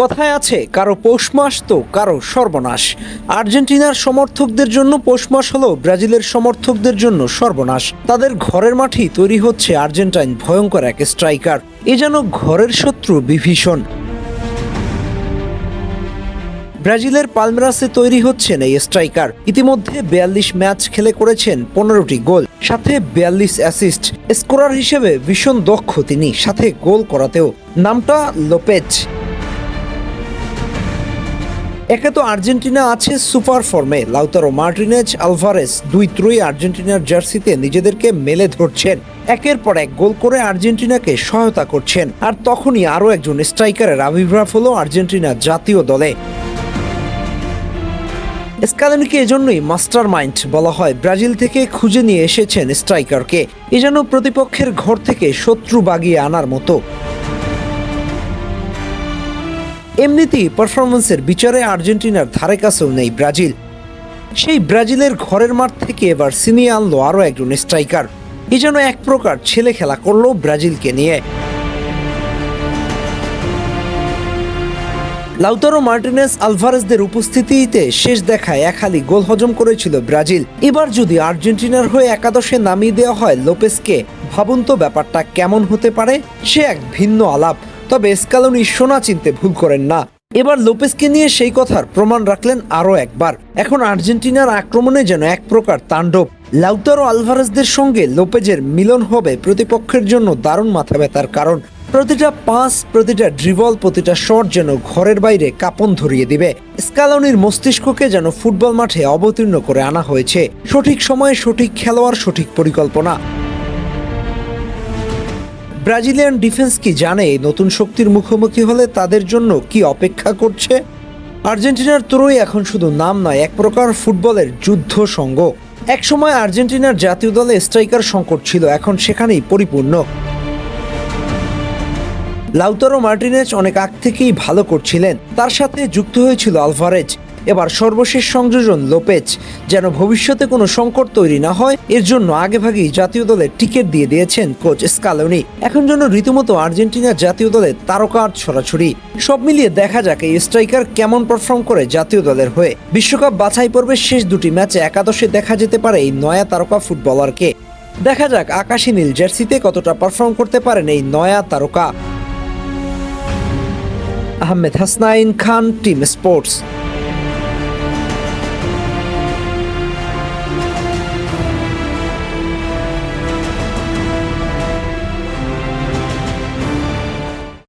কথায় আছে, কারও পৌষ মাস তো কারও সর্বনাশ। আর্জেন্টিনার সমর্থকদের জন্য পৌষ মাস হলো ব্রাজিলের সমর্থকদের জন্য সর্বনাশ। তাদের ঘরের মাঠেই তৈরি হচ্ছে আর্জেন্টাইন ভয়ঙ্কর এক স্ট্রাইকার। এ যেন ঘরের শত্রু বিভীষণ। ব্রাজিলের পালমেরাসে তৈরি হচ্ছেন এই স্ট্রাইকার। ইতিমধ্যে বিয়াল্লিশ ম্যাচ খেলে করেছেন পনেরোটি গোল, সাথে বিয়াল্লিশ অ্যাসিস্ট। স্কোরার হিসেবে ভীষণ দক্ষ তিনি, সাথে গোল করাতেও। নামটা লোপেজ। একে তো আর্জেন্টিনা আছে সুপার ফর্মে। লাউতারো মার্টিনেজ আলভারেস দুই ত্রয়ী আর্জেন্টিনার জার্সিতে নিজেদেরকে মেলে ধরছেন। একের পর এক গোল করে আর্জেন্টিনাকে সহায়তা করছেন। আর তখনই আরও একজন স্ট্রাইকারের আবির্ভাব হলো আর্জেন্টিনা জাতীয় দলে। স্কালেনিকে এজন্যই মাস্টার মাইন্ড বলা হয়। ব্রাজিল থেকে খুঁজে নিয়ে এসেছেন স্ট্রাইকারকে। এ যেন প্রতিপক্ষের ঘর থেকে শত্রু বাগিয়ে আনার মতো। এমনিতেই পারফরমেন্সের বিচারে আর্জেন্টিনার ধারে কাছেও নেই ব্রাজিল। সেই ব্রাজিলের ঘরের মাঠ থেকে এবার সিনিয়ে আনলো আরও একজন স্ট্রাইকার। এ যেন এক প্রকার ছেলে খেলা করল ব্রাজিলকে নিয়ে। লাউতারো মার্টিনেস আলভারেসদের উপস্থিতিতে শেষ দেখায় এক হালি গোল হজম করেছিল ব্রাজিল। এবার যদি আর্জেন্টিনার হয়ে একাদশে নামিয়ে দেওয়া হয় লোপেসকে ভাবুন তো ব্যাপারটা কেমন হতে পারে? সে এক ভিন্ন আলাপ। তবে স্কালোনি সোনা চিনতে ভুল করেন না। এবার লোপেসকে নিয়ে সেই কথার প্রমাণ রাখলেন আরও একবার। এখন আর্জেন্টিনার আক্রমণে যেন এক প্রকার তাণ্ডব। লাউতারো আলভারেসদের সঙ্গে লোপেজের মিলন হবে প্রতিপক্ষের জন্য দারুণ মাথা ব্যথার কারণ। প্রতিটা পাস, প্রতিটা ড্রিবল, প্রতিটা শট যেন ঘরের বাইরে কাপন ধরিয়ে দিবে। স্কালনির মস্তিষ্ককে যেন ফুটবল মাঠে অবতীর্ণ করে আনা হয়েছে। সঠিক সময়ে সঠিক খেলোয়াড়, সঠিক পরিকল্পনা। ব্রাজিলিয়ান ডিফেন্স কি জানে? নতুন শক্তির মুখোমুখি হলে তাদের জন্য কি অপেক্ষা করছে? আর্জেন্টিনার তরুই এখন শুধু নাম নয়, এক প্রকার ফুটবলের যুদ্ধ সঙ্গ। একসময় আর্জেন্টিনার জাতীয় দলে স্ট্রাইকার সংকট ছিল, এখন সেখানেই পরিপূর্ণ। লাউতারো মার্টিনেজ অনেক আগ থেকেই ভালো করছিলেন। তার সাথে যুক্ত হয়েছিল আলভারেজ। এবার সর্বশেষ সংযোজন লোপেজ। যেন ভবিষ্যতে কোনো সংকট তৈরি না হয়, এর জন্য আগেভাগেই জাতীয় দলে টিকিট দিয়ে দিয়েছেন কোচ স্কালোনি। এখন জন্য রীতিমতো আর্জেন্টিনা জাতীয় দলে তারকার ছড়াছড়ি। সব মিলিয়ে দেখা যাক এই স্ট্রাইকার কেমন পারফর্ম করে জাতীয় দলের হয়ে। বিশ্বকাপ বাছাই পর্বের শেষ দুটি ম্যাচে একাদশে দেখা যেতে পারে এই নয়া তারকা ফুটবলারকে। দেখা যাক আকাশী নীল জার্সিতে কতটা পারফর্ম করতে পারেন এই নয়া তারকা। Ahmed Hasnain Khan, team sports.